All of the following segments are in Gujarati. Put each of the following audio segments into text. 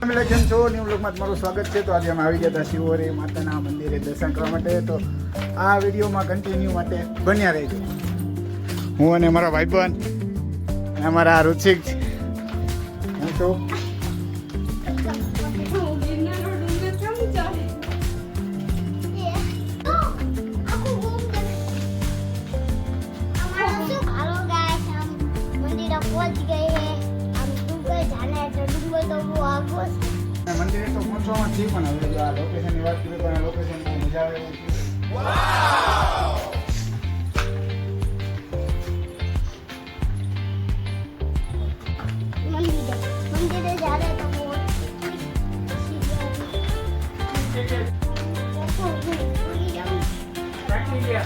ફેમિલી કેમ છો? ન્યુ બ્લોગમાં તમારું સ્વાગત છે. તો આજે અમે આવી ગયા હતા શિવોરી માતાના મંદિરે દર્શન કરવા માટે. તો આ વિડીયોમાં કન્ટિન્યુ માટે બન્યા રહેજો. હું અને મારા ભાઈબંધ અને અમારા રુચિક હું છું? પહોંચ ગઈ મંદિરે તો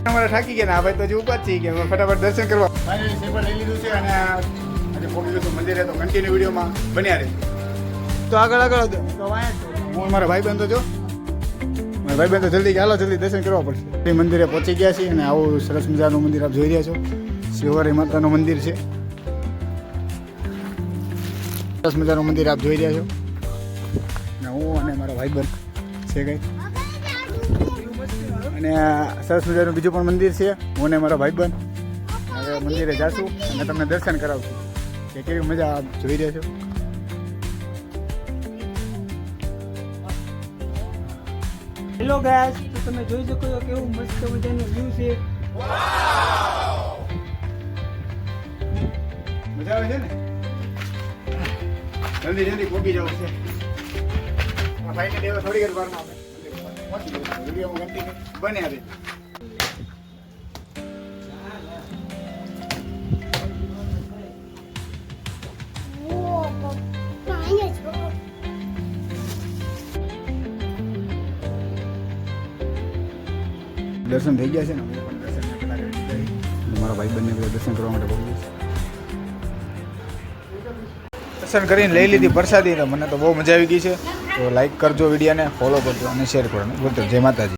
અમારે થાકી ગયા ને? આ ભાઈ તો હજી ઉપર થઈ ગયા ફટાફટ દર્શન કરવા. લીધું છે અને આજે પહોંચી ગયું મંદિરે તો કન્ટિન્યુ વિડીયોમાં બન્યા રહે તો આગળ આગળ તો જ. હું મારા ભાઈ બંધો છો મારા ભાઈ બંધો જલ્દી ચાલો જલ્દી દર્શન કરવા પડશે. એ મંદિરે પહોંચી ગયા છીએ અને આવું સરસ મજાનું મંદિર આપ જોઈ રહ્યા છો. શિવવારી માતાનું મંદિર છે. સરસ મજાનું મંદિર આપ જોઈ રહ્યા છો. અને હું અને મારા ભાઈ બંધ છે કંઈ. અને સરસ મજાનું બીજું પણ મંદિર છે. હું અને મારા ભાઈબંધ. હવે મંદિરે જાશું અને તમને દર્શન કરાવશું. કે કેવી મજા આપ જોઈ રહ્યા છો? હેલો ગાઈસ તો તમે જોઈ શકો છો કેવું મસ્ત મજાનું વ્યૂ છે. મજા આવે છે ને? જલ્દી જલ્દી પહોંચી જવું છે. આ ભાઈને દેવા થોડી ઘર વારમાં આપણે બને જઈશું. દર્શન થઈ ગયા છે ને હું પણ દર્શન પહેલા કરી દીધા છે. અને મારા ભાઈ બંને બધા દર્શન કરવા માટે પહોંચી દર્શન કરીને લઈ લીધી પ્રસાદી મને તો બહુ મજા આવી ગઈ છે. તો લાઈક કરજો વિડીયોને ફોલો કરજો અને શેર કરજો જય માતાજી.